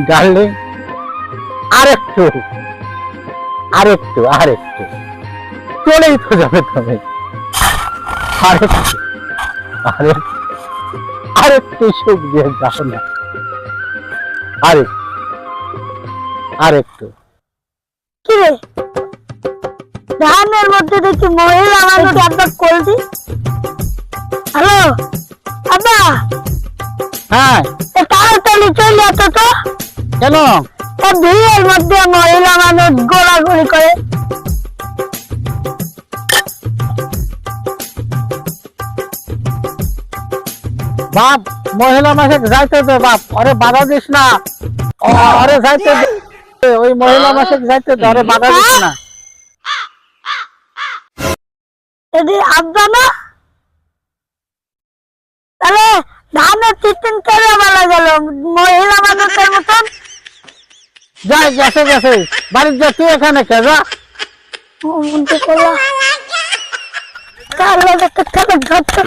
Darling আরেকটু আরেকটু আরেকটু। চলেই তো যাবে তুমি। আরেকটু আরেকটু আরেকটু সুখ দিয়ে যাও না। আরেকটু আরেকটু। কি রে? ধানের মধ্যে দেখি মহিলা মানুষ আব্বা কলদি হ্যালো? আব্বা? হ্যাঁ। তাড়াতাড়ি চলে আসো তো কেন তা ভিড়ের মধ্যে মহিলা মানুষ গোড়াগুড়ি করে বাপ মহিলা মাসে যাইতে দে বাপ আরে বাধা দিস না আরে যাইতে দে ওই মহিলা মাসে যাইতে দে আরে বাধা দিস না যদি আব্বা না যাই গেছে গেছে। বাড়ির যা তুই এখানে কে যা। কার ধরতো